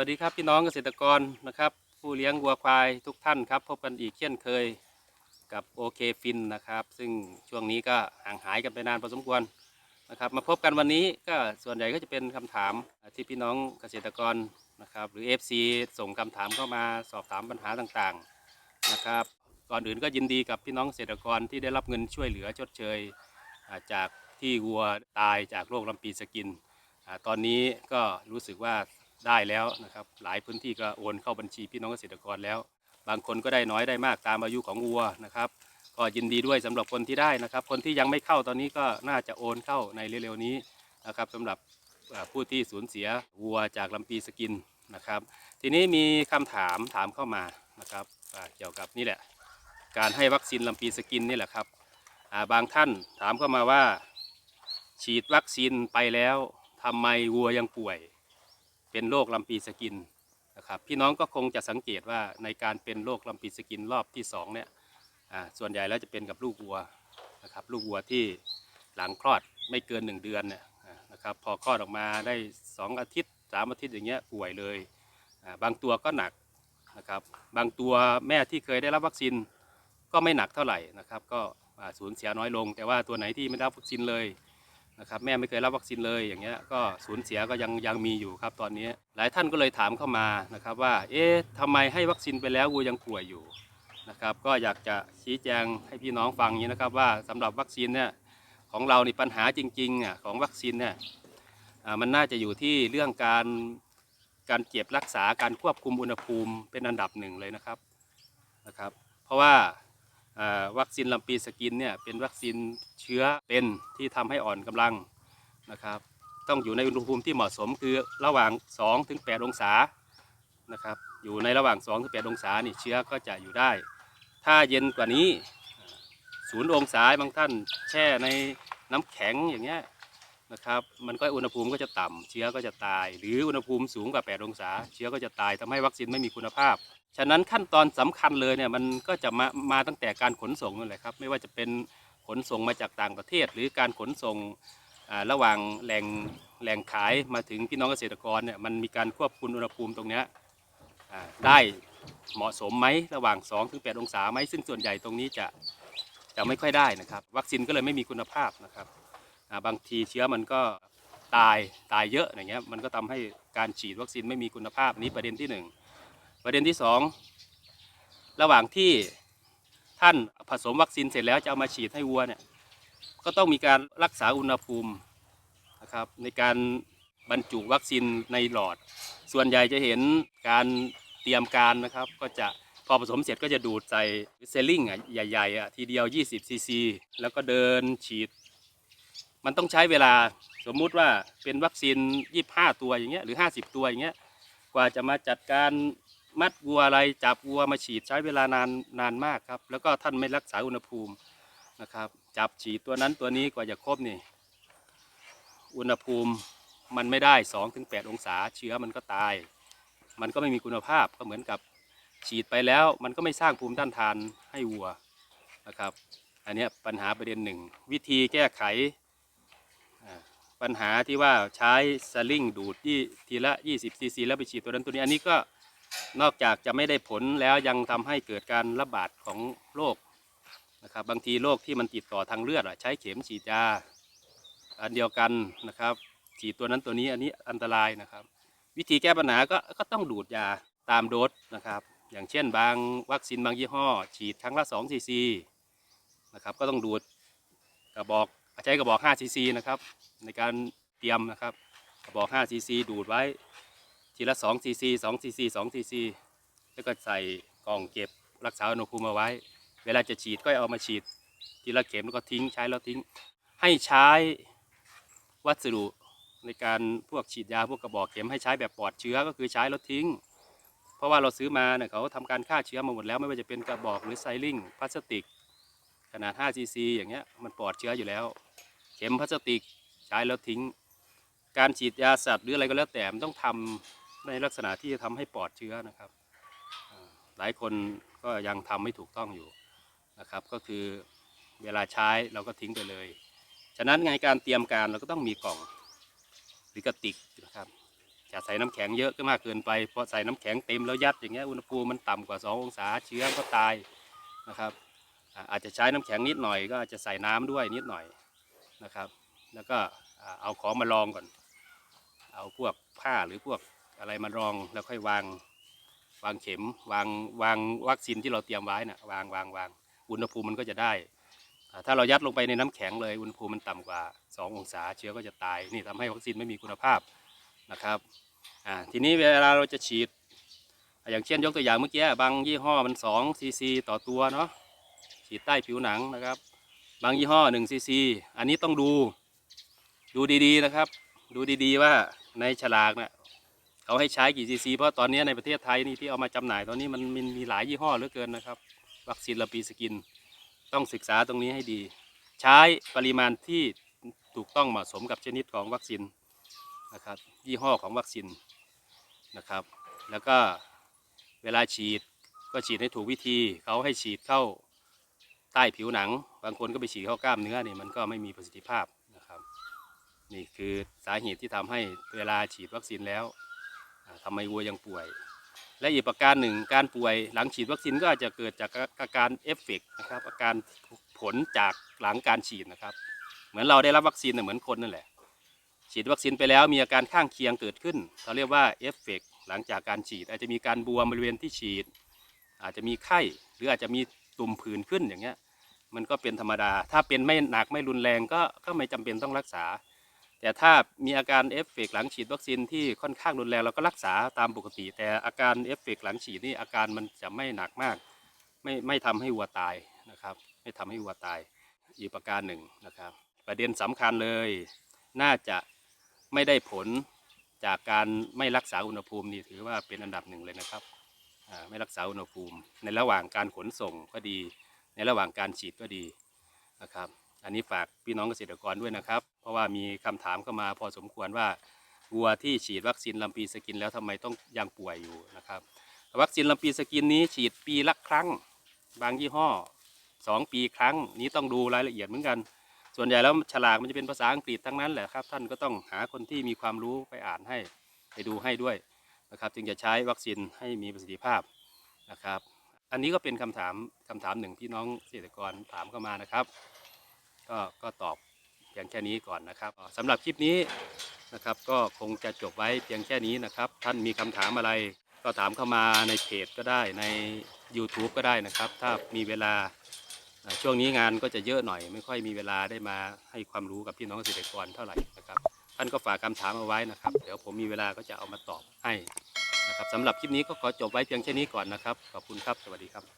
วัสดีครับพี่น้องเกษตรกรนะครับ ผู้เลี้ยงวัวควายทุกท่านครับ พบกันอีกเช่นเคยกับโอเคฟินนะครับ ซึ่งช่วงนี้ก็ห่างหายกันไปนานพอสมควรนะครับ มาพบกันวันนี้ก็ส่วนใหญ่ก็จะเป็นคำถามที่พี่น้องเกษตรกรนะครับ หรือ FC ส่งคำถามเข้ามาสอบถามปัญหาต่างๆนะครับ ก่อนอื่นก็ยินดีกับพี่น้องเกษตรกรที่ได้รับเงินช่วยเหลือชดเชย จากที่วัวตายจากโรคลำปีสกินอตอนนี้ก็รู้สึกว่า ได้แล้วนะครับ หลายพื้นที่ก็โอนเข้าบัญชีพี่น้องเกษตรกรแล้ว บางคนก็ได้น้อยได้มากตามอายุของวัวนะครับ ก็ยินดีด้วยสำหรับคนที่ได้นะครับ คนที่ยังไม่เข้าตอนนี้ก็น่าจะโอนเข้าในเร็วๆนี้นะครับสำหรับผู้ที่สูญเสียวัวจากลำปีสกินนะครับ ทีนี้มีคำถามถามเข้ามานะครับเกี่ยวกับนี่แหละ การให้วัคซีนลำปีสกินนี่แหละครับบางท่านถามเข้ามาว่า ฉีดวัคซีนไปแล้วทำไมวัวยังป่วย เป็นโรคลำปีสกินนะครับพี่น้องก็คงจะสังเกตว่าในการเป็นโรคลำปีสกินรอบที่สองเนี่ยอ่าส่วนใหญ่แล้วจะเป็นกับลูกวัวนะครับลูกวัวที่หลังคลอดไม่เกินหนึ่งเดือนเนี่ยนะครับพอคลอดออกมาได้สองอาทิตย์สามอาทิตย์อย่างเงี้ยป่วยเลยอ่าบางตัวก็หนักนะครับบางตัวแม่ที่เคยได้รับวัคซีนก็ไม่หนักเท่าไหร่นะครับก็สูญเสียน้อยลง แต่ว่าตัวไหนที่ไม่ได้รับวัคซีนเลย นะครับแม่ไม่เคยรับวัคซีนเลยอย่างเงี้ยก็สูญเสียก็ยังยังมีอยู่ครับตอนนี้ หลายท่านก็เลยถามเข้ามานะครับว่าเอ๊ะทำไมให้วัคซีนไปแล้ววัวยังป่วยอยู่นะครับก็อยากจะชี้แจงให้พี่น้องฟังอย่างนี้นะครับว่าสำหรับวัคซีนเนี่ยของเรานี่ปัญหาจริงๆอะของวัคซีนเนี่ยมันน่าจะอยู่ที่เรื่องการการเก็บรักษาการควบคุมอุณหภูมิเป็นอันดับหนึ่งเลยนะครับนะครับ เพราะว่า วัคซีนลำปีสกินเนี่ยเป็นวัคซีนเชื้อเป็นที่ทำให้อ่อนกำลังนะครับต้องอยู่ในอุณหภูมิที่เหมาะสมคือระหว่าง2ถึง8องศานะครับอยู่ในระหว่าง2ถึง8องศานี่เชื้อก็จะอยู่ได้ ถ้าเย็นกว่านี้ศูนย์องศาบางท่านแช่ในน้ำแข็งอย่างเงี้ยนะครับมันก็อุณหภูมิก็จะต่ำเชื้อก็จะตาย หรืออุณหภูมิสูงกว่า 8 องศา เชื้อก็จะตายทำให้วัคซีนไม่มีคุณภาพ ฉะนั้นขั้นตอนสำคัญเลยเนี่ยมันก็จะมามาตั้งแต่การขนส่งนั่นแหละครับ ไม่ว่าจะเป็นขนส่งมาจากต่างประเทศ หรือการขนส่งระหว่างแหล่งแหล่งขายมาถึงพี่น้องเกษตรกรเนี่ยมันมีการควบคุมอุณหภูมิตรงเนี้ยได้เหมาะสมไหมระหว่าง2ถึง8องศาไหมซึ่งส่วนใหญ่ตรงนี้จะจะไม่ค่อยได้นะครับ วัคซีนก็เลยไม่มีคุณภาพนะครับบางทีเชื้อมันก็ตายตายเยอะอย่างเงี้ยมันก็ทำให้การฉีดวัคซีนไม่มีคุณภาพนี้ประเด็นที่หนึ่ง ประเด็นที่สองระหว่างที่ท่านผสมวัคซีนเสร็จแล้วจะเอามาฉีดให้วัวเนี่ยก็ต้องมีการรักษาอุณหภูมินะครับในการบรรจุวัคซีนในหลอด ส่วนใหญ่จะเห็นการเตรียมการนะครับ ก็จะพอผสมเสร็จก็จะดูดใส่เซลลิงอะใหญ่ๆอะทีเดียว 20ซีซีแล้วก็เดินฉีด มันต้องใช้เวลาสมมุติว่าเป็นวัคซีน 25 ตัวอย่างเงี้ยหรือ 50 ตัวอย่างเงี้ยกว่าจะมาจัดการ มัดวัวอะไรจับวัวมาฉีดใช้เวลานานนานมากครับ แล้วก็ท่านไม่รักษาอุณหภูมินะครับ จับฉีดตัวนั้นตัวนี้กว่าจะครบนี่ อุณหภูมิมันไม่ได้2-8ถึง8องศาเชื้อมันก็ตาย มันก็ไม่มีคุณภาพก็เหมือนกับฉีดไปแล้ว มันก็ไม่สร้างภูมิต้านทานให้วัวนะครับ อันนี้ปัญหาประเด็นหนึ่งวิธีแก้ไขปัญหาที่ว่าใช้สลิงดูดที่ทีละ 20ซีซีแล้วไปฉีดตัวนั้นตัวนี้อันนี้ก็ นอกจากจะไม่ได้ผลแล้วยังทำให้เกิดการระบาดของโรคนะครับ บางทีโรคที่มันติดต่อทางเลือดอะใช้เข็มฉีดยาอันเดียวกันนะครับ ฉีดตัวนั้นตัวนี้อันนี้อันตรายนะครับ วิธีแก้ปัญหาก็ก็ต้องดูดยาตามโดสนะครับ อย่างเช่นบางวัคซีนบางยี่ห้อ ฉีดครั้งละ2ซีซีนะครับ ก็ต้องดูดกระบอกใช้กระบอก5ซีซีนะครับ ในการเตรียมนะครับ กระบอก5ซีซีดูดไว้ ทีละ2ซีซี2ซีซี2ซีซีแล้วก็ใส่กล่องเก็บรักษาอุณหภูมิเอาไว้ เวลาจะฉีดก็เอามาฉีด ทีละเข็มแล้วก็ทิ้งใช้แล้วทิ้ง ให้ใช้วัสดุในการพวกฉีดยาพวกกระบอกเข็มให้ใช้แบบปลอดเชื้อก็คือใช้แล้วทิ้ง เพราะว่าเราซื้อมาเนี่ยเขาทำการฆ่าเชื้อมาหมดแล้วไม่ว่าจะเป็นกระบอกหรือไซลิงพลาสติก ขนาด5ซีซีอย่างเงี้ยมันปลอดเชื้ออยู่แล้ว เข็มพลาสติกใช้แล้วทิ้ง การฉีดยาสัตว์หรืออะไรก็แล้วแต่มันต้องทำ ในลักษณะที่จะทำให้ปลอดเชื้อนะครับอ่าหลายคนก็ยังทำไม่ถูกต้องอยู่นะครับ ก็คือเวลาใช้เราก็ทิ้งไปเลย ฉะนั้นในการเตรียมการเราก็ต้องมีกล่องหรือกระติกนะครับจะใส่น้ำแข็งเยอะก็มากเกินไปเพราะใส่น้ำแข็งเต็มแล้วยัดอย่างเงี้ยอุณหภูมิมันต่ำกว่า 2 องศาเชื้อก็ตายนะครับอ่าอาจจะใช้น้ำแข็งนิดหน่อยก็อาจจะใส่น้ำด้วยนิดหน่อยนะครับ แล้วก็อ่าเอาของมารองก่อน เอาพวกผ้าหรือพวก อะไรมารองแล้วค่อยวางวางเข็มวางวางวัคซีนที่เราเตรียมไว้นะ่ะวางวางวางอุณหภูมิมันก็จะได้ ถ้าเรายัดลงไปในน้ำแข็งเลยอุณหภูมิมันต่ำกว่า 2 องศาเชื้อก็จะตายนี่ทำให้วัคซีนไม่มีคุณภาพนะครับทีนี้เวลาเราจะฉีด อย่างเช่นยกตัวอย่างเมื่อกี้บางยี่ห้อมัน2ซีซีต่อตัวเนาะฉีดใต้ผิวหนังนะครับ บางยี่ห้อ1ซีซีอันนี้ต้องดูดูดีๆนะครับ ดูดีๆว่าในฉลากเนี่ย เขาให้ใช้กี่ซีซีเพราะตอนนี้ในประเทศไทยนี่ที่เอามาจำหน่ายตอนนี้มันมันมีหลายยี่ห้อเหลือเกินนะครับ วัคซีนลาปีสกิน ต้องศึกษาตรงนี้ให้ดี ใช้ปริมาณที่ถูกต้องเหมาะสมกับชนิดของวัคซีนนะครับยี่ห้อของวัคซีนนะครับ แล้วก็เวลาฉีดก็ฉีดให้ถูกวิธี เขาให้ฉีดเข้าใต้ผิวหนัง บางคนก็ไปฉีดเข้ากล้ามเนื้อนี่มันก็ไม่มีประสิทธิภาพนะครับ นี่คือสาเหตุที่ทำให้เวลาฉีดวัคซีนแล้ว ทำไมวัวยังป่วย และอีกประการหนึ่งการป่วยหลังฉีดวัคซีนก็อาจจะเกิดจากอาการเอฟเฟกต์นะครับอาการผลจากหลังการฉีดนะครับ เหมือนเราได้รับวัคซีนเหมือนคนนั่นแหละ ฉีดวัคซีนไปแล้วมีอาการข้างเคียงเกิดขึ้นเราเรียกว่าเอฟเฟกต์หลังจากการฉีด อาจจะมีการบวมบริเวณที่ฉีด อาจจะมีไข้หรืออาจจะมีตุ่มผื่นขึ้นอย่างเงี้ยมันก็เป็นธรรมดา ถ้าเป็นไม่หนักไม่รุนแรงก็ก็ไม่จำเป็นต้องรักษา แต่ถ้ามีอาการเอฟเฟกต์หลังฉีดวัคซีนที่ค่อนข้างรุนแรงเราก็รักษาตามปกติ แต่อาการเอฟเฟกต์หลังฉีดนี่อาการมันจะไม่หนักมาก ไม่ไม่ทำให้วัวตายนะครับ ไม่ทำให้วัวตายอีกประการหนึ่งนะครับ ประเด็นสำคัญเลย น่าจะไม่ได้ผลจากการไม่รักษาอุณหภูมินี่ถือว่าเป็นอันดับหนึ่งเลยนะครับไม่รักษาอุณหภูมิ ในระหว่างการขนส่งก็ดี ในระหว่างการฉีดก็ดีนะครับ อันนี้ฝากพี่น้องเกษตรกรด้วยนะครับ เพราะว่ามีคำถามเข้ามาพอสมควรว่าวัวที่ฉีดวัคซีนลำปีสกินแล้วทำไมต้องยังป่วยอยู่นะครับวัคซีนลำปีสกินนี้ฉีดปีละครั้ง บางยี่ห้อสองปีครั้ง นี้ต้องดูรายละเอียดเหมือนกัน ส่วนใหญ่แล้วฉลากมันจะเป็นภาษาอังกฤษทั้งนั้นแหละครับ ท่านก็ต้องหาคนที่มีความรู้ไปอ่านให้ไปดูให้ด้วยนะครับจึงจะใช้วัคซีนให้มีประสิทธิภาพนะครับ อันนี้ก็เป็นคำถามคำถามหนึ่งที่น้องเกษตรกรถามเข้ามานะครับ ก็ก็ตอบเพียงแค่นี้ก่อนนะครับสำหรับคลิปนี้นะครับ ก็คงจะจบไว้เพียงแค่นี้นะครับ ท่านมีคำถามอะไร ก็ถามเข้ามาในเพจก็ได้ใน YouTube ก็ได้นะครับ ถ้ามีเวลาช่วงนี้งานก็จะเยอะหน่อย ไม่ค่อยมีเวลาได้มาให้ความรู้กับพี่น้องเกษตรกรเท่าไหร่นะครับ ท่านก็ฝากคำถามเอาไว้นะครับ เดี๋ยวผมมีเวลาก็จะเอามาตอบให้นะครับสำหรับคลิปนี้ก็ขอจบไว้เพียงแค่นี้ก่อนนะครับ ขอบคุณครับ สวัสดีครับ